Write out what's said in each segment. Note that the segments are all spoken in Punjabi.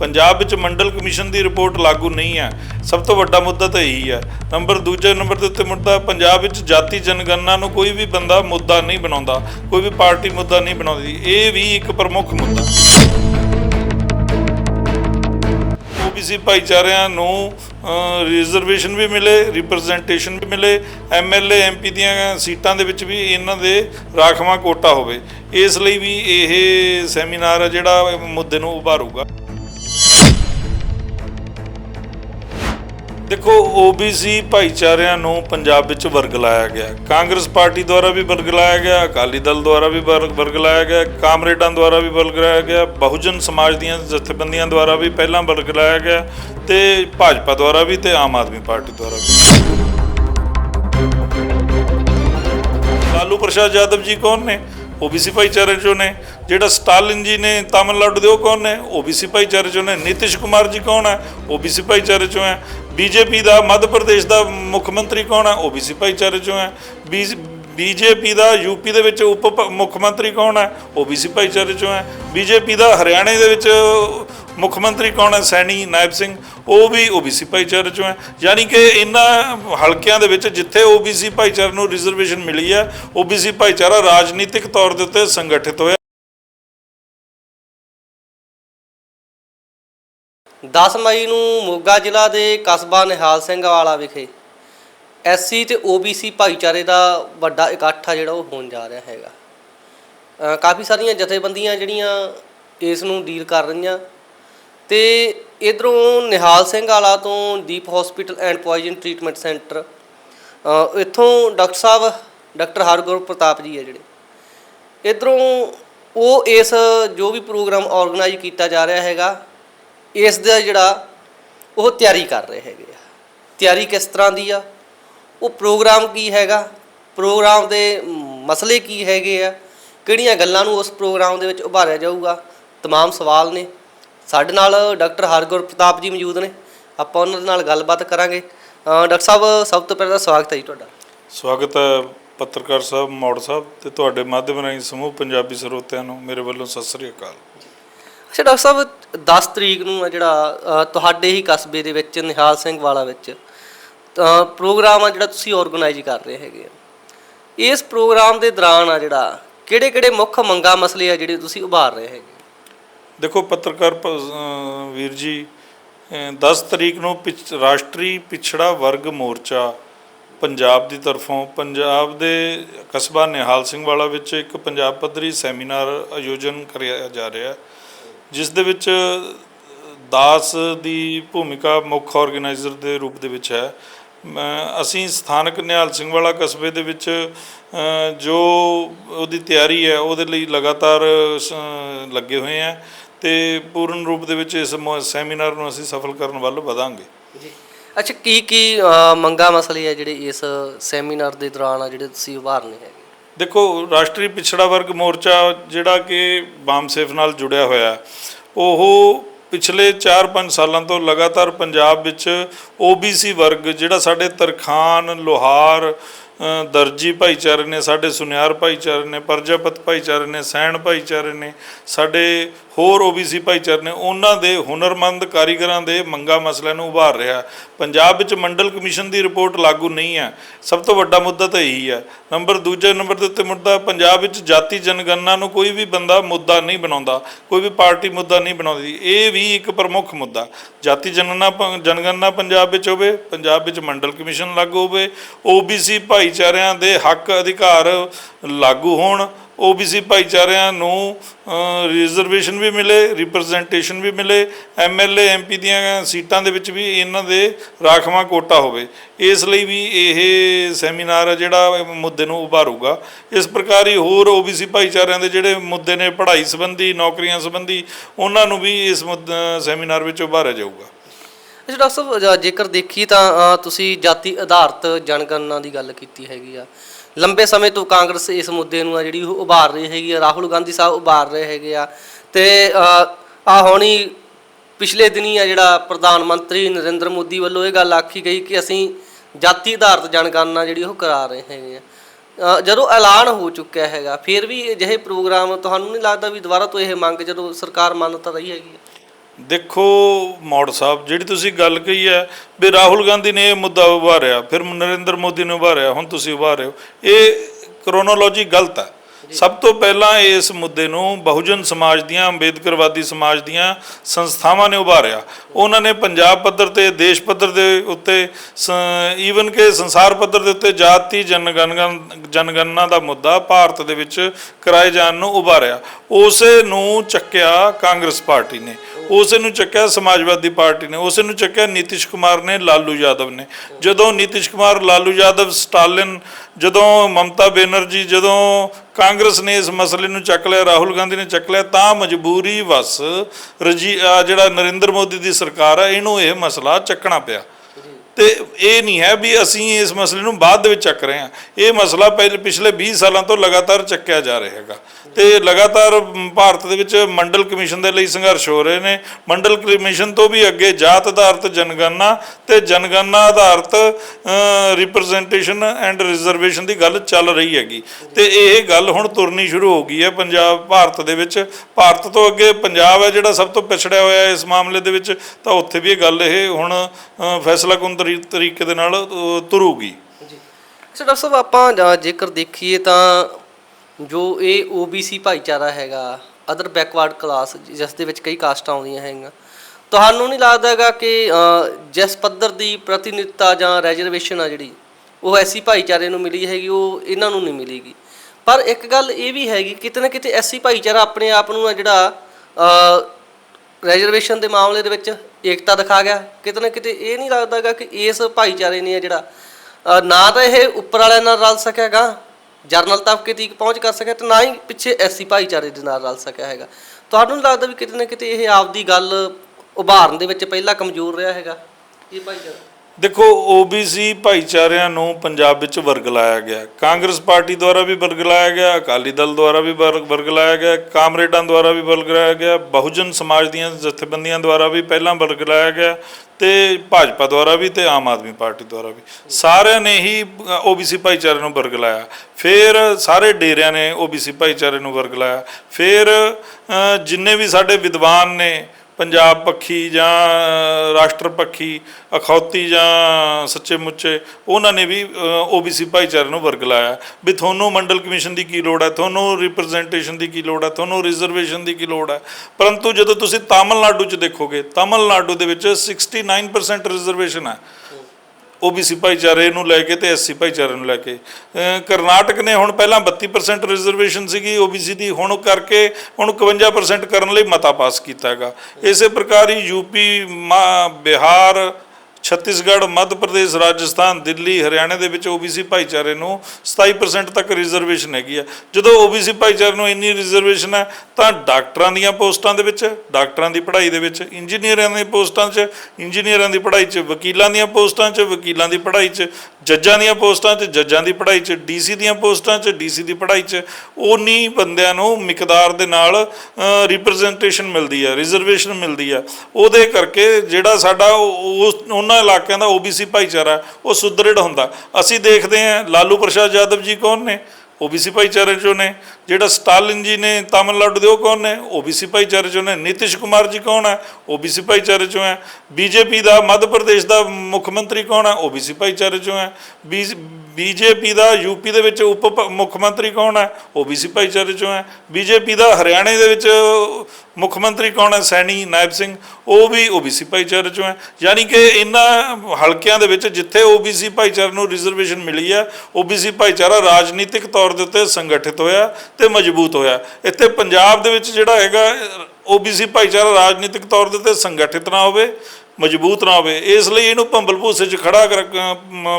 ਪੰਜਾਬ ਵਿੱਚ ਮੰਡਲ ਕਮਿਸ਼ਨ ਦੀ ਰਿਪੋਰਟ ਲਾਗੂ ਨਹੀਂ ਹੈ। ਸਭ ਤੋਂ ਵੱਡਾ ਮੁੱਦਾ ਤਾਂ ਇਹੀ ਹੈ। ਨੰਬਰ ਦੂਜੇ ਨੰਬਰ ਦੇ ਉੱਤੇ ਮੁੱਦਾ ਪੰਜਾਬ ਵਿੱਚ ਜਾਤੀ ਜਨਗਣਨਾ ਨੂੰ ਕੋਈ ਵੀ ਬੰਦਾ ਮੁੱਦਾ ਨਹੀਂ ਬਣਾਉਂਦਾ, ਕੋਈ ਵੀ ਪਾਰਟੀ ਮੁੱਦਾ ਨਹੀਂ ਬਣਾਉਂਦੀ। ਇਹ ਵੀ ਇੱਕ ਪ੍ਰਮੁੱਖ ਮੁੱਦਾ। ਓਬੀਸੀ ਭਾਈਚਾਰਿਆਂ ਨੂੰ ਰਿਜ਼ਰਵੇਸ਼ਨ ਵੀ ਮਿਲੇ ਰਿਪਰੈਜ਼ੈਂਟੇਸ਼ਨ ਵੀ ਮਿਲੇ। ਐਮਐਲਏ ਐਮਪੀ ਦੀਆਂ ਸੀਟਾਂ ਦੇ ਵਿੱਚ ਵੀ ਇਹਨਾਂ ਦੇ ਰਾਖਵਾਂ ਕੋਟਾ ਹੋਵੇ। ਇਸ ਲਈ ਵੀ ਇਹ ਸੈਮੀਨਾਰ ਹੈ ਜਿਹੜਾ ਮੁੱਦੇ ਨੂੰ ਉਭਾਰੂਗਾ। ਦੇਖੋ ਓਬੀਸੀ ਭਾਈਚਾਰਿਆਂ ਨੂੰ ਪੰਜਾਬ ਵਿੱਚ ਵਰਗ ਲਾਇਆ ਗਿਆ। ਕਾਂਗਰਸ ਪਾਰਟੀ ਦੁਆਰਾ ਵੀ ਵਰਗ ਲਾਇਆ ਗਿਆ, ਅਕਾਲੀ ਦਲ ਦੁਆਰਾ ਵੀ ਵਰਗ ਵਰਗ ਲਾਇਆ ਗਿਆ, ਕਾਮਰੇਡਾਂ ਦੁਆਰਾ ਵੀ ਵਰਗ ਲਾਇਆ ਗਿਆ, ਬਹੁਜਨ ਸਮਾਜ ਦੀਆਂ ਜਥੇਬੰਦੀਆਂ ਦੁਆਰਾ ਵੀ ਪਹਿਲਾਂ ਵਰਗ ਲਾਇਆ ਗਿਆ ਤੇ ਭਾਜਪਾ ਦੁਆਰਾ ਵੀ ਤੇ ਆਮ ਆਦਮੀ ਪਾਰਟੀ ਦੁਆਰਾ ਵੀ। ਲਾਲੂ ਪ੍ਰਸ਼ਾਦ ਯਾਦਵ ਜੀ ਕੌਣ ਨੇ? ਓਬੀਸੀ ਭਾਈਚਾਰੇ ਚੋਂ ਨੇ। ਜਿਹੜਾ ਸਟਾਲਿਨ ਜੀ ਨੇ, ਤਾਮਿਲਨਾਡੂ ਦੇ ਉਹ ਕੌਣ ਨੇ? ਓਬੀਸੀ ਭਾਈਚਾਰੇ ਚੋਂ ਨੇ। ਨਿਤਿਸ਼ ਕੁਮਾਰ ਜੀ ਕੌਣ ਹੈ? ਓਬੀਸੀ ਭਾਈਚਾਰੇ ਚੋਂ ਹੈ। ਬੀਜੇਪੀ ਦਾ, ਮੱਧ ਪ੍ਰਦੇਸ਼ ਦਾ ਮੁੱਖ ਮੰਤਰੀ ਕੌਣ ਹੈ? ਓਬੀਸੀ ਭਾਈਚਾਰੇ ਚੋਂ ਹੈ। ਬੀਜੇਪੀ ਦਾ ਯੂਪੀ ਦੇ ਵਿੱਚ ਉਪ ਮੁੱਖ ਮੰਤਰੀ ਕੌਣ ਹੈ? ਓਬੀਸੀ ਭਾਈਚਾਰੇ ਚੋਂ ਹੈ। ਬੀਜੇਪੀ ਦਾ, ਹਰਿਆਣੇ ਦੇ ਵਿੱਚ ਮੁੱਖ ਮੰਤਰੀ ਕੌਣ ਹੈ? ਸੈਣੀ, ਨਾਇਬ ਸਿੰਘ, ਉਹ ਵੀ ਓਬੀਸੀ ਭਾਈਚਾਰੇ ਚੋਂ ਹੈ। ਯਾਨੀ ਕਿ ਇਹਨਾਂ ਹਲਕਿਆਂ ਦੇ ਵਿੱਚ ਜਿੱਥੇ ਓਬੀਸੀ ਭਾਈਚਾਰੇ ਨੂੰ ਰਿਜ਼ਰਵੇਸ਼ਨ ਮਿਲੀ ਹੈ ਓਬੀਸੀ ਭਾਈਚਾਰਾ ਰਾਜਨੀਤਿਕ ਤੌਰ ਦੇ ਉੱਤੇ ਸੰਗਠਿਤ ਹੋਇਆ। 10 ਮਈ ਨੂੰ ਮੋਗਾ ਜ਼ਿਲ੍ਹਾ ਦੇ ਕਸਬਾ ਨਿਹਾਲ ਸਿੰਘ ਵਾਲਾ ਵਿਖੇ ਐਸਸੀ ਤੇ ਓਬੀਸੀ ਭਾਈਚਾਰੇ ਦਾ ਵੱਡਾ ਇਕੱਠ ਆ ਜਿਹੜਾ ਉਹ ਹੋਣ ਜਾ ਰਿਹਾ ਹੈਗਾ। ਕਾਫੀ ਸਾਰੀਆਂ ਜਥੇਬੰਦੀਆਂ ਜਿਹੜੀਆਂ ਇਸ ਨੂੰ ਡੀਲ ਕਰ ਰਹੀਆਂ ਤੇ ਇਧਰੋਂ ਨਿਹਾਲ ਸਿੰਘ ਵਾਲਾ ਤੋਂ Deep hospital and poison treatment centre ਇੱਥੋਂ ਡਾਕਟਰ ਸਾਹਿਬ, ਡਾਕਟਰ ਹਰਗੁਰ ਪ੍ਰਤਾਪ ਜੀ ਹੈ ਜਿਹੜੇ। ਇਧਰੋਂ ਉਹ ਇਸ ਜੋ ਵੀ ਪ੍ਰੋਗਰਾਮ ਆਰਗੇਨਾਈਜ਼ ਕੀਤਾ ਜਾ ਰਿਹਾ ਹੈਗਾ ਇਸ ਦਾ ਜਿਹੜਾ ਉਹ ਤਿਆਰੀ ਕਰ ਰਹੇ ਹੈਗੇ ਆ ਤਿਆਰੀ ਕਿਸ ਤਰ੍ਹਾਂ ਦੀ ਆ ਉਹ ਪ੍ਰੋਗਰਾਮ ਕੀ ਹੈਗਾ ਪ੍ਰੋਗਰਾਮ ਦੇ ਮਸਲੇ ਕੀ ਹੈਗੇ ਆ ਕਿਹੜੀਆਂ ਗੱਲਾਂ ਨੂੰ ਉਸ ਪ੍ਰੋਗਰਾਮ ਦੇ ਵਿੱਚ ਉਭਾਰਿਆ ਜਾਊਗਾ तमाम ਸਵਾਲ ਨੇ ਸਾਡੇ ਨਾਲ ਡਾਕਟਰ ਹਰਗੁਰ ਪ੍ਰਤਾਪ ਜੀ ਮੌਜੂਦ ਨੇ ਆਪਾਂ ਉਹਨਾਂ ਦੇ ਨਾਲ ਗੱਲਬਾਤ ਕਰਾਂਗੇ ਅਹ ਡਾਕਟਰ ਸਾਹਿਬ ਸਭ ਤੋਂ ਪਹਿਲਾਂ ਤਾਂ ਸਵਾਗਤ ਹੈ ਜੀ ਤੁਹਾਡਾ ਸਵਾਗਤ ਹੈ ਪੱਤਰਕਾਰ ਸਾਹਿਬ ਮੌੜ ਸਾਹਿਬ ਤੇ ਤੁਹਾਡੇ ਮਾਧਿਅਮ ਰਾਹੀਂ ਸਮੂਹ ਪੰਜਾਬੀ ਸਰੋਤਿਆਂ ਨੂੰ ਮੇਰੇ ਵੱਲੋਂ ਸਤਿ ਸ੍ਰੀ ਅਕਾਲ ਅੱਛਾ ਡਾਕਟਰ ਸਾਹਿਬ 10 ਤਰੀਕ ਨੂੰ ਆ ਜਿਹੜਾ ਅ, ਤੁਹਾਡੇ ਹੀ ਕਸਬੇ ਦੇ ਵਿੱਚ ਨਿਹਾਲ ਸਿੰਘ ਵਾਲਾ ਵਿੱਚ ਤਾਂ ਪ੍ਰੋਗਰਾਮ ਆ ਜਿਹੜਾ ਤੁਸੀਂ ਆਰਗੇਨਾਈਜ਼ ਕਰ ਰਹੇ ਹੈਗੇ ਆ। ਇਸ ਪ੍ਰੋਗਰਾਮ ਦੇ ਦੌਰਾਨ ਆ ਜਿਹੜਾ ਕਿਹੜੇ ਕਿਹੜੇ ਮੁੱਖ ਮੰਗਾ ਮਸਲੇ ਆ ਜਿਹੜੇ ਤੁਸੀਂ ਉਭਾਰ ਰਹੇ ਹੈਗੇ? ਦੇਖੋ ਪੱਤਰਕਾਰ ਭ- ਅਹ ਵੀਰ ਜੀ ਅਹ 10 ਤਰੀਕ ਨੂੰ ਪਿਛ- ਰਾਸ਼ਟਰੀ ਪਿਛੜਾ ਵਰਗ ਮੋਰਚਾ ਪੰਜਾਬ ਦੀ ਤਰਫੋਂ ਪੰਜਾਬ ਦੇ ਕਸਬਾ ਨਿਹਾਲ ਸਿੰਘ ਵਾਲਾ ਵਿੱਚ ਇੱਕ ਪੰਜਾਬ ਪੱਧਰੀ ਸੈਮੀਨਾਰ ਆਯੋਜਨ ਕਰਿਆ ਜਾ ਰਿਹਾ। ਹੈ ਜਿਸ ਦੇ ਵਿੱਚ ਦਾਸ ਦੀ ਭੂਮਿਕਾ ਮੁੱਖ ਆਰਗੇਨਾਈਜ਼ਰ ਦੇ ਰੂਪ ਦੇ ਵਿੱਚ ਹੈ। ਅਸੀਂ ਸਥਾਨਕ ਨਿਹਾਲ ਸਿੰਘ ਵਾਲਾ ਕਸਬੇ ਦੇ ਵਿੱਚ ਜੋ ਉਹਦੀ ਤਿਆਰੀ ਹੈ ਉਹਦੇ ਲਈ ਲਗਾਤਾਰ ਸ- ਲੱਗੇ ਹੋਏ ਹਾਂ ਤੇ ਪੂਰਨ ਰੂਪ ਦੇ ਵਿੱਚ ਇਸ ਮੋ- ਸੈਮੀਨਾਰ ਨੂੰ ਅਸੀਂ ਸਫਲ ਕਰਨ ਵੱਲ ਵਧਾਂਗੇ। ਜੀ। ਅੱਛਾ ਕੀ ਕੀ ਅ, ਮੰਗਾ ਮਸਲੇ ਆ ਜਿਹੜੇ ਇਸ ਸੈਮੀਨਾਰ ਦੇ ਦੌਰਾਨ ਆ ਜਿਹੜੇ ਤੁਸੀਂ ਉਭਾਰਨੇ ਹੈ ਦੇਖੋ, ਰਾਸ਼ਟਰੀ ਪਿਛੜਾ ਵਰਗ ਮੋਰਚਾ ਜਿਹੜਾ ਕਿ ਬਾਮਸੇਫ ਨਾਲ ਜੁੜਿਆ ਹੋਇਆ ਉਹ ਪਿਛਲੇ 4-5 ਸਾਲਾਂ ਤੋਂ ਲਗਾਤਾਰ ਪੰਜਾਬ ਵਿੱਚ OBC ਵਰਗ ਜਿਹੜਾ ਸਾਡੇ ਤਰਖਾਨ, ਲੋਹਾਰ ਦਰਜੀ ਭਾਈਚਾਰੇ ਨੇ, ਸਾਡੇ ਸੁਨਿਆਰ ਭਾਈਚਾਰੇ ਨੇ, ਪਰਜਾਪਤ ਭਾਈਚਾਰੇ ਨੇ, ਸੈਣ ਭਾਈਚਾਰੇ ਨੇ, ਸਾਡੇ ਹੋਰ OBC ਭਾਈਚਾਰੇ ਨੇ ਉਹਨਾਂ ਦੇ ਹੁਨਰਮੰਦ ਕਾਰੀਗਰਾਂ ਦੇ ਮੰਗਾ ਮਸਲਿਆਂ ਨੂੰ ਉਭਾਰ ਰਿਹਾ ਪੰਜਾਬ ਵਿੱਚ ਮੰਡਲ ਕਮਿਸ਼ਨ ਦੀ ਰਿਪੋਰਟ ਲਾਗੂ ਨਹੀਂ ਹੈ। ਸਭ ਤੋਂ ਵੱਡਾ ਮੁੱਦਾ ਤਾਂ ਇਹੀ ਹੈ। ਨੰਬਰ ਦੂਜੇ ਨੰਬਰ ਦੇ ਉੱਤੇ ਮੁੱਦਾ ਪੰਜਾਬ ਵਿੱਚ ਜਾਤੀ ਜਨਗਣਨਾ ਨੂੰ ਕੋਈ ਵੀ ਬੰਦਾ ਮੁੱਦਾ ਨਹੀਂ ਬਣਾਉਂਦਾ, ਕੋਈ ਵੀ ਪਾਰਟੀ ਮੁੱਦਾ ਨਹੀਂ ਬਣਾਉਂਦੀ। ਇਹ ਵੀ ਇੱਕ ਪ੍ਰਮੁੱਖ ਮੁੱਦਾ। ਜਾਤੀ ਜਨਗਣਨਾ ਪ- ਜਨਗਣਨਾ ਪੰਜਾਬ ਵਿੱਚ ਹੋਵੇ, ਪੰਜਾਬ ਵਿੱਚ ਮੰਡਲ ਕਮਿਸ਼ਨ ਲਾਗੂ ਹੋਵੇ OBC ਭਾਈਚਾਰਿਆਂ ਦੇ ਹੱਕ ਅਧਿਕਾਰ ਲਾਗੂ ਹੋਣ OBC ਭਾਈਚਾਰਿਆਂ ਨੂੰ ਰਿਜ਼ਰਵੇਸ਼ਨ ਵੀ ਮਿਲੇ ਰਿਪਰੈਜ਼ੈਂਟੇਸ਼ਨ ਵੀ ਮਿਲੇ ਐਮਐਲਏ ਐਮਪੀ ਦੀਆਂ ਸੀਟਾਂ ਦੇ ਵਿੱਚ ਵੀ ਇਹਨਾਂ ਦੇ ਰਾਖਵਾਂ ਕੋਟਾ ਹੋਵੇ। ਇਸ ਲਈ ਵੀ ਇਹ ਸੈਮੀਨਾਰ ਹੈ ਜਿਹੜਾ ਮੁੱਦੇ ਨੂੰ ਉਭਾਰੂਗਾ। ਇਸ ਪ੍ਰਕਾਰ ਹੀ ਹੋਰ OBC ਭਾਈਚਾਰਿਆਂ ਦੇ ਜਿਹੜੇ ਮੁੱਦੇ ਨੇ, ਪੜ੍ਹਾਈ ਸੰਬੰਧੀ, ਨੌਕਰੀਆਂ ਸੰਬੰਧੀ, ਉਹਨਾਂ ਨੂੰ ਵੀ ਇਸ ਮੁੱਦ- ਸੈਮੀਨਾਰ ਵਿੱਚ ਉਭਾਰਿਆ ਜਾਊਗਾ। ਅੱਛਾ, ਡਾਕਟਰ ਸਾਹਿਬ ਜੇਕਰ ਦੇਖੀ ਤਾਂ ਤੁਸੀਂ ਜਾਤੀ ਆਧਾਰਿਤ ਜਨਗਣਨਾ ਦੀ ਗੱਲ ਕੀਤੀ ਹੈਗੀ ਆ। ਲੰਬੇ ਸਮੇਂ ਤੋਂ ਕਾਂਗਰਸ ਇਸ ਮੁੱਦੇ ਨੂੰ ਆ ਜਿਹੜੀ ਉਹ ਉਭਾਰ ਰਹੀ ਹੈਗੀ ਆ, ਰਾਹੁਲ ਗਾਂਧੀ ਸਾਹਿਬ ਉਭਾਰ ਰਹੇ ਹੈਗੇ ਆ। ਤੇ ਆ ਹੁਣੀ ਪਿਛਲੇ ਦਿਨੀ ਆ ਜਿਹੜਾ ਪ੍ਰਧਾਨ ਮੰਤਰੀ ਨਰਿੰਦਰ ਮੋਦੀ ਵੱਲੋਂ ਇਹ ਗੱਲ ਆਖੀ ਗਈ ਕਿ ਅਸੀਂ ਜਾਤੀ ਆਧਾਰਿਤ ਜਨਗਣਨਾ ਜਿਹੜੀ ਉਹ ਕਰਾ ਰਹੇ ਹੈਗੇ ਆ। ਜਦੋਂ ਐਲਾਨ ਹੋ ਚੁੱਕਿਆ ਹੈਗਾ, ਫਿਰ ਵੀ ਅਜਿਹੇ ਪ੍ਰੋਗਰਾਮ ਤੁਹਾਨੂੰ ਨਹੀਂ ਲੱਗਦਾ ਵੀ ਦੁਬਾਰਾ ਤੋਂ ਇਹ ਮੰਗ ਜਦੋਂ ਸਰਕਾਰ ਮੰਨ ਤਾਂ ਰਹੀ ਹੈਗੀ ਆ? ਦੇਖੋ ਮੌੜ ਸਾਹਿਬ, ਜਿਹੜੀ ਤੁਸੀਂ ਗੱਲ ਕਹੀ ਹੈ ਵੀ ਰਾਹੁਲ ਗਾਂਧੀ ਨੇ ਇਹ ਮੁੱਦਾ ਉਭਾਰਿਆ, ਫਿਰ ਨਰਿੰਦਰ ਮੋਦੀ ਨੇ ਉਭਾਰਿਆ, ਹੁਣ ਤੁਸੀਂ ਉਭਾਰਿਓ ਇਹ ਕ੍ਰੋਨੋਲੋਜੀ ਗਲਤ ਹੈ। ਸਭ ਤੋਂ ਪਹਿਲਾਂ ਇਸ ਮੁੱਦੇ ਨੂੰ ਬਹੁਜਨ ਸਮਾਜ ਦੀਆਂ, ਅੰਬੇਦਕਰਵਾਦੀ ਸਮਾਜ ਦੀਆਂ ਸੰਸਥਾਵਾਂ ਨੇ ਉਭਾਰਿਆ। ਉਹਨਾਂ ਨੇ ਪੰਜਾਬ ਪੱਧਰ ਤੇ, ਦੇਸ਼ ਪੱਧਰ ਦੇ ਉੱਤੇ ਈਵਨ ਕਿ ਸੰਸਾਰ ਪੱਧਰ ਦੇ ਉੱਤੇ ਜਾਤੀ ਜਨਗਣਨਾ ਜਨਗਣਨਾ ਦਾ ਮੁੱਦਾ ਭਾਰਤ ਦੇ ਵਿੱਚ ਕਰਾਏ ਜਾਣ ਨੂੰ ਉਭਾਰਿਆ। ਉਸੇ ਨੂੰ ਚੱਕਿਆ ਕਾਂਗਰਸ ਪਾਰਟੀ ਨੇ। ਉਸੇ ਨੂੰ ਚੱਕਿਆ ਸਮਾਜਵਾਦੀ ਪਾਰਟੀ ਨੇ। ਉਸੇ ਨੂੰ ਚੱਕਿਆ ਨੀਤਿਸ਼ ਕੁਮਾਰ ਨੇ, ਲਾਲੂ ਯਾਦਵ ਨੇ। ਜਦੋਂ ਨੀਤਿਸ਼ ਕੁਮਾਰ, ਲਾਲੂ ਯਾਦਵ, ਸਟਾਲਿਨ, ਜਦੋਂ ਮਮਤਾ ਬੈਨਰਜੀ, ਜਦੋਂ ਕਾਂਗਰਸ ਨੇ ਇਸ ਮਸਲੇ ਨੂੰ ਚੱਕ ਲਿਆ, ਰਾਹੁਲ ਗਾਂਧੀ ਨੇ ਚੱਕ ਲਿਆ, ਤਾਂ ਮਜਬੂਰੀ ਵਸ ਰਜੀ ਜਿਹੜਾ ਨਰਿੰਦਰ ਮੋਦੀ ਦੀ ਸਰਕਾਰ ਆ, ਇਹਨੂੰ ਇਹ ਮਸਲਾ ਚੱਕਣਾ ਪਿਆ। ਤੇ ਇਹ ਨਹੀਂ ਹੈ ਵੀ ਅਸੀਂ ਇਸ ਮਸਲੇ ਨੂੰ ਬਾਅਦ ਦੇ ਵਿੱਚ ਚੱਕ ਰਹੇ ਹਾਂ। ਇਹ ਮਸਲਾ ਪਹਿਲੇ ਪਿਛਲੇ 20 ਸਾਲਾਂ ਤੋਂ ਲਗਾਤਾਰ ਚੱਕਿਆ ਜਾ ਰਿਹਾ ਹੈਗਾ। ਤੇ ਲਗਾਤਾਰ ਭਾਰਤ ਦੇ ਵਿੱਚ ਮੰਡਲ ਕਮਿਸ਼ਨ ਦੇ ਲਈ ਸੰਘਰਸ਼ ਹੋ ਰਹੇ ਨੇ। ਮੰਡਲ ਕਮਿਸ਼ਨ ਤੋਂ ਵੀ ਅੱਗੇ ਜਾਤ ਆਧਾਰਿਤ ਜਨਗਣਨਾ ਤੇ ਜਨਗਣਨਾ ਆਧਾਰਿਤ ਰਿਪਰੈਜ਼ੈਂਟੇਸ਼ਨ ਐਂਡ ਰਿਜ਼ਰਵੇਸ਼ਨ ਦੀ ਗੱਲ ਚੱਲ ਰਹੀ ਹੈਗੀ। ਤੇ ਇਹ ਗੱਲ ਹੁਣ ਤੁਰਨੀ ਸ਼ੁਰੂ ਹੋ ਗਈ ਹੈ ਪੰਜਾਬ, ਭਾਰਤ ਦੇ ਵਿੱਚ। ਭਾਰਤ ਤੋਂ ਅੱਗੇ ਪੰਜਾਬ ਹੈ ਜਿਹੜਾ ਸਭ ਤੋਂ ਪਿਛੜਿਆ ਹੋਇਆ ਇਸ ਮਾਮਲੇ ਦੇ ਵਿੱਚ, ਤਾਂ ਉੱਥੇ ਵੀ ਇਹ ਗੱਲ ਇਹ ਹੁਣ ਫੈਸਲਾ ਕੁੰਦਰ ਤਰੀ- ਤਰੀਕੇ ਦੇ ਨਾਲ ਅ, ਤੁਰੂਗੀ। ਜੀ। ਸੋ ਡਾਕਟਰ ਸਾਹਿਬ ਆਪਾਂ ਅ, ਜੇਕਰ ਦੇਖੀਏ ਤਾਂ ਜੋ ਇਹ OBC ਭਾਈਚਾਰਾ ਹੈਗਾ ਅਦਰ ਬੈਕਵਰਡ ਕਲਾਸ ਜਿਸ ਦੇ ਵਿੱਚ ਕਈ ਕਾਸਟਾਂ ਆਉਂਦੀਆਂ ਹੈਗੀਆਂ ਤੁਹਾਨੂੰ ਨਹੀਂ ਲੱਗਦਾ ਹੈਗਾ ਕਿ ਅ, ਜਿਸ ਪੱਧਰ ਦੀ ਪ੍ਰਤੀਨਿਧਤਾ ਜਾਂ ਰੈਜ਼ਰਵੇਸ਼ਨ ਆ ਜਿਹੜੀ ਉਹ ਐਸੀ ਭਾਈਚਾਰੇ ਨੂੰ ਮਿਲੀ ਹੈਗੀ ਉਹ ਇਹਨਾਂ ਨੂੰ ਨਹੀਂ ਮਿਲੇਗੀ? ਪਰ ਇੱਕ ਗੱਲ ਇਹ ਵੀ ਹੈਗੀ ਕਿਤੇ ਨਾ ਕਿਤੇ ਐਸੀ ਭਾਈਚਾਰਾ ਆਪਣੇ ਆਪ ਨੂੰ ਆ ਜਿਹੜਾ ਅ, ਰੈਜ਼ਰਵੇਸ਼ਨ ਦੇ ਮਾਮਲੇ ਦੇ ਵਿੱਚ ਏਕਤਾ ਦਿਖਾ ਗਿਆ। ਕਿਤੇ ਨਾ ਕਿਤੇ ਇਹ ਨਹੀਂ ਲੱਗਦਾਗਾ ਕਿ ਇਸ ਭਾਈਚਾਰੇ ਨੇ ਜਿਹੜਾ ਨਾ ਤਾਂ ਇਹ ਉੱਪਰ ਵਾਲਿਆਂ ਨਾਲ ਰਲ ਸਕਿਆਗਾ ਜਰਨਲ ਤਬਕੇ ਤੀਕ ਪਹੁੰਚ ਕਰ ਸਕਿਆ ਤੇ ਨਾ ਹੀ ਪਿੱਛੇ ਐਸੀ ਭਾਈਚਾਰੇ ਦੇ ਨਾਲ ਰਲ ਸਕਿਆ ਹੈਗਾ। ਤੁਹਾਨੂੰ ਨਹੀਂ ਲੱਗਦਾ ਵੀ ਕਿਤੇ ਨਾ ਕਿਤੇ ਇਹ ਆਪਦੀ ਗੱਲ ਉਭਾਰਨ ਦੇ ਵਿੱਚ ਪਹਿਲਾਂ ਕਮਜ਼ੋਰ ਰਿਹਾ ਹੈਗਾ, ਇਹ ਭਾਈਚਾਰਾ? ਦੇਖੋ OBC ਭਾਈਚਾਰਿਆਂ ਨੂੰ ਪੰਜਾਬ ਵਿੱਚ ਵਰਗ ਲਾਇਆ ਗਿਆ। ਕਾਂਗਰਸ ਪਾਰਟੀ ਦੁਆਰਾ ਵੀ ਵਰਗ ਲਾਇਆ ਗਿਆ, ਅਕਾਲੀ ਦਲ ਦੁਆਰਾ ਵੀ ਵਰਗ ਲਾਇਆ ਗਿਆ, ਕਾਮਰੇਡਾਂ ਦੁਆਰਾ ਵੀ ਵਰਗ ਲਾਇਆ ਗਿਆ, ਬਹੁਜਨ ਸਮਾਜ ਦੀਆਂ ਜਥੇਬੰਦੀਆਂ ਦੁਆਰਾ ਵੀ ਪਹਿਲਾਂ ਵਰਗ ਲਾਇਆ ਗਿਆ ਤੇ ਭਾਜਪਾ ਦੁਆਰਾ ਵੀ ਤੇ ਆਮ ਆਦਮੀ ਪਾਰਟੀ ਦੁਆਰਾ ਵੀ। ਸਾਰਿਆਂ ਨੇ ਹੀ OBC ਭਾਈਚਾਰੇ ਨੂੰ ਵਰਗ ਲਾਇਆ ਫਿਰ ਸਾਰੇ ਡੇਰਿਆਂ ਨੇ OBC ਭਾਈਚਾਰੇ ਨੂੰ ਵਰਗ ਲਾਇਆ ਫਿਰ ਜਿੰਨੇ ਵੀ ਸਾਡੇ ਵਿਦਵਾਨ ਨੇ ਪੰਜਾਬ ਪੱਖੀ ਜਾਂ ਰਾਸ਼ਟਰ ਪੱਖੀ, ਅਖੌਤੀ ਜਾਂ ਸੱਚੇ ਮੁੱਚੇ, ਉਹਨਾਂ ਨੇ ਵੀ OBC ਭਾਈਚਾਰੇ ਨੂੰ ਵਰਗ ਲਾਇਆ। ਵੀ ਤੁਹਾਨੂੰ ਮੰਡਲ ਕਮਿਸ਼ਨ ਦੀ ਕੀ ਲੋੜ ਹੈ? ਤੁਹਾਨੂੰ ਰਿਪਰੈਜ਼ੈਂਟੇਸ਼ਨ ਦੀ ਕੀ ਲੋੜ ਹੈ? ਤੁਹਾਨੂੰ ਰਿਜ਼ਰਵੇਸ਼ਨ ਦੀ ਕੀ ਲੋੜ ਹੈ? ਪਰੰਤੂ ਜਦੋਂ ਤੁਸੀਂ ਤਾਮਿਲਨਾਡੂ 'ਚ ਦੇਖੋਗੇ, ਤਾਮਿਲਨਾਡੂ ਦੇ ਵਿੱਚ 69% ਰਿਜ਼ਰਵੇਸ਼ਨ ਹੈ। OBC ਭਾਈਚਾਰੇ ਨੂੰ ਲੈ ਕੇ ਤੇ SC ਭਾਈਚਾਰੇ ਨੂੰ ਲੈ ਕੇ। ਕਰਨਾਟਕ ਨੇ ਹੁਣ ਪਹਿਲਾਂ 32% ਰਿਜ਼ਰਵੇਸ਼ਨ ਸੀਗੀ OBC ਦੀ। ਹੁਣ ਕਰਕੇ ਹੁਣ 51% ਕਰਨ ਲਈ ਮਤਾ ਪਾਸ ਕੀਤਾ ਹੈਗਾ। ਇਸੇ ਪ੍ਰਕਾਰ ਹੀ ਯੂਪੀ ਮਾ- ਬਿਹਾਰ ਛੱਤੀਸਗੜ੍ਹ, ਮੱਧ ਪ੍ਰਦੇਸ਼, ਰਾਜਸਥਾਨ, ਦਿੱਲੀ, ਹਰਿਆਣਾ ਦੇ ਵਿੱਚ OBC ਭਾਈਚਾਰੇ ਨੂੰ 27% ਤੱਕ ਰਿਜ਼ਰਵੇਸ਼ਨ ਹੈਗੀ ਆ। ਜਦੋਂ OBC ਭਾਈਚਾਰੇ ਨੂੰ ਇੰਨੀ ਰਿਜ਼ਰਵੇਸ਼ਨ ਹੈ, ਤਾਂ ਡਾਕਟਰਾਂ ਦੀਆਂ ਪੋਸਟਾਂ ਦੇ ਵਿੱਚ, ਡਾਕਟਰਾਂ ਦੀ ਪੜ੍ਹਾਈ ਦੇ ਵਿੱਚ, ਇੰਜੀਨੀਅਰਾਂ ਦੀਆਂ ਪੋਸਟਾਂ 'ਚ, ਇੰਜੀਨੀਅਰਾਂ ਦੀ ਪੜ੍ਹਾਈ 'ਚ, ਵਕੀਲਾਂ ਦੀਆਂ ਪੋਸਟਾਂ 'ਚ, ਵਕੀਲਾਂ ਦੀ ਪੜ੍ਹਾਈ 'ਚ, ਜੱਜਾਂ ਦੀਆਂ ਪੋਸਟਾਂ 'ਚ, ਜੱਜਾਂ ਦੀ ਪੜ੍ਹਾਈ 'ਚ ਡੀਸੀ ਦੀਆਂ ਪੋਸਟਾਂ 'ਚ ਡੀਸੀ ਦੀ ਪੜ੍ਹਾਈ 'ਚ ਉਨੀ ਬੰਦਿਆਂ ਨੂੰ ਮਿਕਦਾਰ ਦੇ ਨਾਲ ਰਿਪਰੈਜ਼ੈਂਟੇਸ਼ਨ ਮਿਲਦੀ ਹੈ ਰਿਜ਼ਰਵੇਸ਼ਨ ਮਿਲਦੀ ਆ। ਉਹਦੇ ਕਰਕੇ ਜਿਹੜਾ ਸਾਡਾ ਉਹ- ਉਸ ਉਹਨਾਂ ਇਲਾਕਿਆਂ ਦਾ OBC ਭਾਈਚਾਰਾ ਉਹ ਸੁਦ੍ਰਿੜ ਹੁੰਦਾ। ਅਸੀਂ ਦੇਖਦੇ ਹਾਂ ਲਾਲੂ ਪ੍ਰਸ਼ਾਦ ਯਾਦਵ ਜੀ ਕੌਣ ਨੇ? OBC ਭਾਈਚਾਰੇ ਚੋਂ ਨੇ। ਜਿਹੜਾ ਸਟਾਲਿਨ ਜੀ ਨੇ ਤਾਮਿਲਨਾਡੂ ਦੇ, ਉਹ ਕੌਣ ਨੇ? OBC ਭਾਈਚਾਰੇ ਚੋਂ ਨੇ। ਨਿਤਿਸ਼ ਕੁਮਾਰ ਜੀ ਕੌਣ ਹੈ? OBC ਭਾਈਚਾਰੇ ਚੋਂ ਹੈ। ਬੀਜੇਪੀ ਦਾ ਮੱਧ ਪ੍ਰਦੇਸ਼ ਦਾ ਮੁੱਖ ਮੰਤਰੀ ਕੌਣ ਹੈ? OBC ਭਾਈਚਾਰੇ ਚੋਂ ਹੈ। ਬੀਜੇਪੀ ਦਾ ਯੂਪੀ ਦੇ ਵਿੱਚ ਉਪ ਮੁੱਖ ਮੰਤਰੀ ਕੌਣ ਹੈ? OBC ਭਾਈਚਾਰੇ ਚੋਂ ਹੈ। ਬੀਜੇਪੀ ਦਾ ਹਰਿਆਣੇ ਦੇ ਵਿੱਚ ਮੁੱਖ ਮੰਤਰੀ ਕੌਣ ਹੈ? ਸੈਣੀ ਨਾਇਬ ਸਿੰਘ। ਉਹ ਵੀ OBC ਭਾਈਚਾਰੇ ਚੋਂ ਹੈ। ਯਾਨੀ ਕਿ ਇਹਨਾਂ ਹਲਕਿਆਂ ਦੇ ਵਿੱਚ ਜਿੱਥੇ OBC ਭਾਈਚਾਰੇ ਨੂੰ ਰਿਜ਼ਰਵੇਸ਼ਨ ਮਿਲੀ ਹੈ OBC ਭਾਈਚਾਰਾ ਰਾਜਨੀਤਿਕ ਤੌਰ ਦੇ ਉੱਤੇ ਸੰਗਠਿਤ ਹੋਇਆ। ਤੇ ਮਜ਼ਬੂਤ ਹੋਇਆ। ਇੱਥੇ ਪੰਜਾਬ ਦੇ ਵਿੱਚ ਜਿਹੜਾ ਹੈਗਾ OBC ਭਾਈਚਾਰਾ ਰਾਜਨੀਤਿਕ ਤੌਰ ਦੇ ਉੱਤੇ ਸੰਗਠਿਤ ਨਾ ਹੋਵੇ ਮਜ਼ਬੂਤ ਨਾ ਹੋਵੇ। ਇਸ ਲਈ ਇਹਨੂੰ ਭੰਬਲ ਭੂਸੇ 'ਚ ਖੜਾ ਕਰ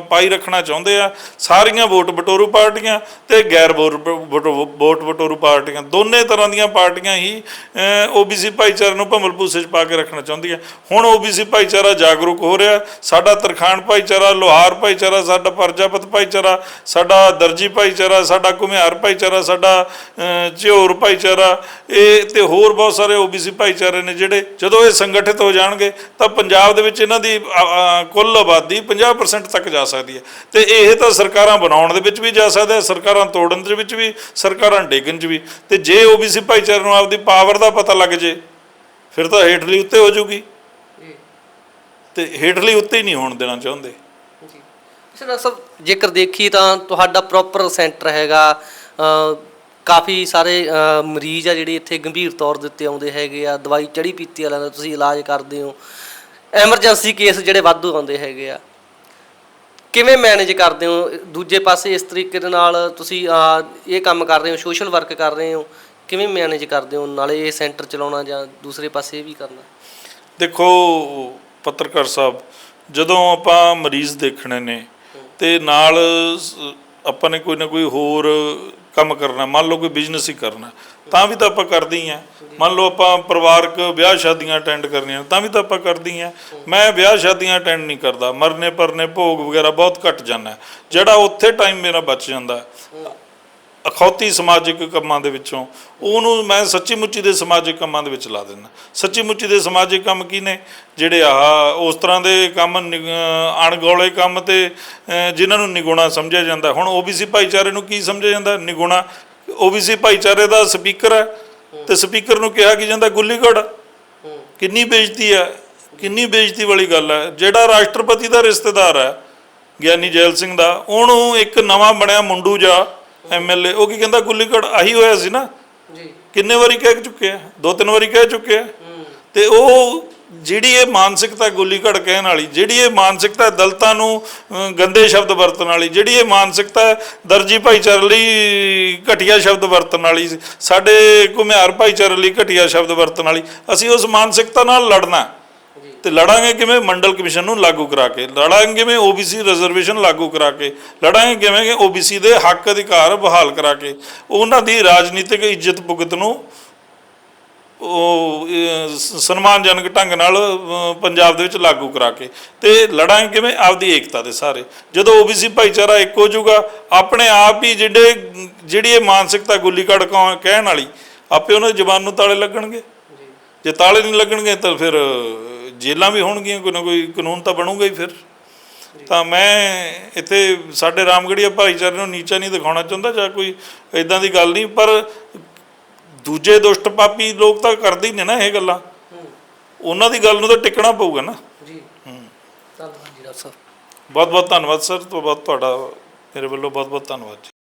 ਪਾਈ ਰੱਖਣਾ ਚਾਹੁੰਦੇ ਆ। ਸਾਰੀਆਂ ਵੋਟ ਬਟੋਰੂ ਪਾਰਟੀਆਂ ਤੇ ਗੈਰ ਵੋਟ ਵਟੋ- ਵੋਟ ਬਟੋਰੂ ਪਾਰਟੀਆਂ। ਦੋਨੇ ਤਰ੍ਹਾਂ ਦੀਆਂ ਪਾਰਟੀਆਂ ਹੀ OBC ਭਾਈਚਾਰੇ ਨੂੰ ਭੰਬਲ ਭੂਸੇ 'ਚ ਪਾ ਕੇ ਰੱਖਣਾ ਚਾਹੁੰਦੀਆਂ। ਹੁਣ OBC ਭਾਈਚਾਰਾ ਜਾਗਰੂਕ ਹੋ ਰਿਹਾ। ਸਾਡਾ ਤਰਖਾਣ ਭਾਈਚਾਰਾ, ਲੋਹਾਰ ਭਾਈਚਾਰਾ, ਸਾਡਾ ਪਰਜਾਪਤ ਭਾਈਚਾਰਾ, ਸਾਡਾ ਦਰਜੀ ਭਾਈਚਾਰਾ, ਸਾਡਾ ਘੁਮਿਆਰ ਭਾਈਚਾਰਾ, ਸਾਡਾ ਝਿਓਰ ਭਾਈਚਾਰਾ। ਇਹ ਤੇ ਹੋਰ ਬਹੁਤ ਸਾਰੇ OBC ਭਾਈਚਾਰੇ ਨੇ ਜਿਹੜੇ ਜਦੋਂ ਇਹ ਸੰਗਠਿਤ ਹੋ ਜਾਣਗੇ ਤਾਂ ਪੰਜਾਬ ਦੇ ਵਿੱਚ ਇਹਨਾਂ ਦੀ ਕੁੱਲ ਆਬਾਦੀ 50% ਤੱਕ ਜਾ ਸਕਦੀ ਹੈ। ਤੇ ਇਹ ਤਾਂ ਸਰਕਾਰਾਂ ਬਣਾਉਣ ਦੇ ਵਿੱਚ ਵੀ ਜਾ ਸਕਦਾ ਹੈ, ਸਰਕਾਰਾਂ ਤੋੜਨ ਦੇ ਵਿੱਚ ਵੀ, ਸਰਕਾਰਾਂ ਡੇਗਣ 'ਚ ਵੀ। ਤੇ ਜੇ OBC ਭਾਈਚਾਰੇ ਨੂੰ ਆਪਦੀ ਪਾਵਰ ਦਾ ਪਤਾ ਲੱਗ ਜੇ, ਫਿਰ ਤਾਂ ਹੇਠਲੀ ਉੱਤੇ ਹੋ ਜਾਊਗੀ ਤੇ ਹੇਠਲੀ ਉੱਤੇ ਹੀ ਨਹੀਂ ਹੋਣ ਦੇਣਾ ਚਾਹੁੰਦੇ। ਜੀ। ਸਰ ਸਭ ਜੇਕਰ ਦੇਖੀ ਤਾਂ ਤੁਹਾਡਾ ਪ੍ਰੋਪਰ ਸੈਂਟਰ ਹੈਗਾ ਕਾਫੀ ਸਾਰੇ ਮਰੀਜ਼ ਆ ਜਿਹੜੇ ਇੱਥੇ ਗੰਭੀਰ ਤੌਰ ਦੇ ਉੱਤੇ ਆਉਂਦੇ ਹੈਗੇ ਆ, ਦਵਾਈ ਚੜੀ ਪੀਤੀ ਵਾਲਿਆਂ ਦਾ ਤੁਸੀਂ ਇਲਾਜ ਕਰਦੇ ਹੋ। ਐਮਰਜੈਂਸੀ ਕੇਸ ਜਿਹੜੇ ਵਾਧੂ ਆਉਂਦੇ ਹੈਗੇ ਆ। ਕਿਵੇਂ ਮੈਨੇਜ ਕਰਦੇ ਹੋ? ਦੂਜੇ ਪਾਸੇ ਇਸ ਤਰੀਕੇ ਦੇ ਨਾਲ ਤੁਸੀਂ ਇਹ ਕੰਮ ਕਰ ਰਹੇ ਹੋ ਸੋਸ਼ਲ ਵਰਕ ਕਰ ਰਹੇ ਹੋ। ਕਿਵੇਂ ਮੈਨੇਜ ਕਰਦੇ ਹੋ? ਨਾਲੇ ਇਹ ਸੈਂਟਰ ਚਲਾਉਣਾ ਜਾਂ ਦੂਸਰੇ ਪਾਸੇ ਇਹ ਵੀ ਕਰਨਾ। ਦੇਖੋ, ਪੱਤਰਕਾਰ ਸਾਹਿਬ, ਜਦੋਂ ਆਪਾਂ ਮਰੀਜ਼ ਦੇਖਣੇ ਨੇ, ਤੇ ਨਾਲ ਆਪਾਂ ਨੇ ਕੋਈ ਨਾ ਕੋਈ ਹੋਰ ਕੰਮ ਕਰਨਾ, ਮੰਨ ਲਓ ਕੋਈ ਬਿਜ਼ਨਸ ਹੀ ਕਰਨਾ, ਤਾਂ ਵੀ ਤਾਂ ਆਪਾਂ ਕਰਦੇ ਹੀ ਆ। ਮੰਨ ਲਓ ਆਪਾਂ ਪਰਿਵਾਰਕ ਵਿਆਹ ਸ਼ਾਦੀਆਂ ਅਟੈਂਡ ਕਰਨੀਆਂ, ਤਾਂ ਵੀ ਤਾਂ ਆਪਾਂ ਕਰਦੇ ਹੀ ਆ। ਮੈਂ ਵਿਆਹ ਸ਼ਾਦੀਆਂ ਅਟੈਂਡ ਨਹੀਂ ਕਰਦਾ, ਮਰਨੇ ਪਰਨੇ ਭੋਗ ਵਗੈਰਾ ਬਹੁਤ ਘੱਟ ਜਾਂਦਾ, ਜਿਹੜਾ ਉੱਥੇ ਟਾਈਮ ਮੇਰਾ ਬਚ ਜਾਂਦਾ। ਅਖੌਤੀ ਸਮਾਜਿਕ ਕੰਮਾਂ ਦੇ ਵਿੱਚੋਂ, ਉਹਨੂੰ ਮੈਂ ਸੱਚੀ ਮੁੱਚੀ ਦੇ ਸਮਾਜਿਕ ਕੰਮਾਂ ਦੇ ਵਿੱਚ ਲਾ ਦਿੰਦਾ। ਸੱਚੀ ਮੁੱਚੀ ਦੇ ਸਮਾਜਿਕ ਕੰਮ ਕੀ ਨੇ? ਜਿਹੜੇ ਆਹ ਉਸ ਤਰ੍ਹਾਂ ਦੇ ਕੰਮ, ਨਿ- ਅਣਗੌਲੇ ਕੰਮ ਤੇ, ਅਹ ਜਿਨ੍ਹਾਂ ਨੂੰ ਨਿਗੁਣਾ ਸਮਝਿਆ ਜਾਂਦਾ। ਹੁਣ ਓਬੀਸੀ ਭਾਈਚਾਰੇ ਨੂੰ ਕੀ ਸਮਝਿਆ ਜਾਂਦਾ? ਨਿਗੁਣਾ। ਓਬੀਸੀ ਭਾਈਚਾਰੇ ਦਾ ਸਪੀਕਰ ਹੈ ਤੇ ਸਪੀਕਰ ਨੂੰ ਕਿਹਾ ਕਿ ਜਾਂਦਾ? ਗੁੱਲੀਗੜ। ਕਿੰਨੀ ਬੇਇੱਜ਼ਤੀ ਹੈ, ਕਿੰਨੀ ਬੇਇੱਜ਼ਤੀ ਵਾਲੀ ਗੱਲ ਹੈ। ਜਿਹੜਾ ਰਾਸ਼ਟਰਪਤੀ ਦਾ ਰਿਸ਼ਤੇਦਾਰ ਹੈ, ਗਿਆਨੀ ਜੈਲ ਸਿੰਘ ਦਾ, ਉਹਨੂੰ ਇੱਕ ਨਵਾਂ ਬਣਿਆ ਮੁੰਡੂ ਜਾ ਐਮਐਲਏ ਉਹ ਕੀ ਕਹਿੰਦਾ ਗੁੱਲੀਗੜ ਆਹੀ ਹੋਇਆ ਸੀ ਨਾ? ਜੀ। ਕਿੰਨੇ ਵਾਰੀ ਕਹਿ ਚੁੱਕੇ ਆ? ਦੋ ਤਿੰਨ ਵਾਰੀ ਕਹਿ ਚੁੱਕੇ ਆ। ਤੇ ਉਹ ਜਿਹੜੀ ਇਹ ਮਾਨਸਿਕਤਾ ਗੁੱਲੀਗੜ ਕਹਿਣ ਵਾਲੀ ਜਿਹੜੀ ਇਹ ਮਾਨਸਿਕਤਾ ਦਲਤਾਂ ਨੂੰ ਗੰਦੇ ਸ਼ਬਦ ਵਰਤਣ ਵਾਲੀ ਜਿਹੜੀ ਇਹ ਮਾਨਸਿਕਤਾ ਦਰਜੀ ਭਾਈਚਾਰੇ ਲਈ ਘਟੀਆ ਸ਼ਬਦ ਵਰਤਣ ਵਾਲੀ ਸਾਡੇ ਘੁਮਿਆਰ ਭਾਈਚਾਰੇ ਲਈ ਘਟੀਆ ਸ਼ਬਦ ਵਰਤਣ ਵਾਲੀ ਅਸੀਂ ਉਸ ਮਾਨਸਿਕਤਾ ਨਾਲ ਲੜਨਾ। ਤੇ ਲੜਾਂਗੇ ਕਿਵੇਂ? ਮੰਡਲ ਕਮਿਸ਼ਨ ਨੂੰ ਲਾਗੂ ਕਰਾ ਕੇ। ਲੜਾਂਗੇ ਕਿਵੇਂ? ਓਬੀਸੀ ਰਿਜ਼ਰਵੇਸ਼ਨ ਲਾਗੂ ਕਰਾ ਕੇ। ਲੜਾਂਗੇ ਕਿਵੇਂ ਕਿ ਓਬੀਸੀ ਦੇ ਹੱਕ ਅਧਿਕਾਰ ਬਹਾਲ ਕਰਾ ਕੇ। ਉਹਨਾਂ ਦੀ ਰਾਜਨੀਤਿਕ ਇੱਜ਼ਤ ਭੁਗਤ ਨੂੰ ਉਹ ਸਨਮਾਨਜਨਕ ਢੰਗ ਨਾਲ ਪੰਜਾਬ ਦੇ ਵਿੱਚ ਲਾਗੂ ਕਰਾ ਕੇ। ਤੇ ਲੜਾਂਗੇ ਕਿਵੇਂ? ਆਪਦੀ ਏਕਤਾ ਦੇ ਸਾਰੇ। ਜਦੋਂ ਓਬੀਸੀ ਭਾਈਚਾਰਾ ਇੱਕ ਹੋ ਜਾਊਗਾ ਆਪਣੇ ਆਪ ਹੀ ਜਿਹੜੇ ਜਿਹੜੀ ਇਹ ਮਾਨਸਿਕਤਾ ਗੁੱਲੀ ਕੜ ਕਹਿਣ ਵਾਲੀ ਆਪੇ ਉਹਨਾਂ ਦੀ ਜ਼ਬਾਨ ਨੂੰ ਤਾਲੇ ਲੱਗਣਗੇ। ਜੇ ਤਾਲੇ ਨਹੀਂ ਲੱਗਣਗੇ ਤਾਂ ਫਿਰ ਜੇਲਾਂ ਵੀ ਹੋਣਗੀਆਂ ਕੋਈ ਨਾ ਕੋਈ ਕਾਨੂੰਨ ਤਾਂ ਬਣੂਗਾ ਹੀ ਫਿਰ। ਤਾਂ ਮੈਂ ਇੱਥੇ ਸਾਡੇ ਰਾਮਗੜੀਆ ਭਾਈਚਾਰੇ ਨੂੰ ਨੀਚਾ ਨਹੀਂ ਦਿਖਾਉਣਾ ਚਾਹੁੰਦਾ ਜਾਂ ਕੋਈ ਇਦਾਂ ਦੀ ਗੱਲ ਨਹੀਂ ਪਰ ਦੂਜੇ ਦੁਸ਼ਟ ਪਾਪੀ ਲੋਕ ਤਾਂ ਕਰਦੇ ਹੀ ਨੇ ਨਾ ਇਹ ਗੱਲਾਂ। ਉਹਨਾਂ ਦੀ ਗੱਲ ਨੂੰ ਤਾਂ ਟਿਕਣਾ ਪਊਗਾ ਨਾ। ਜੀ। ਧੰਨਵਾਦ ਜੀ ਡਾਕਟਰ ਸਾਹਿਬ। ਬਹੁਤ ਬਹੁਤ ਧੰਨਵਾਦ ਸਰ ਤੋਂ ਬਹੁਤ ਤੁਹਾਡਾ ਮੇਰੇ ਵੱਲੋਂ ਬਹੁਤ ਬਹੁਤ ਧੰਨਵਾਦ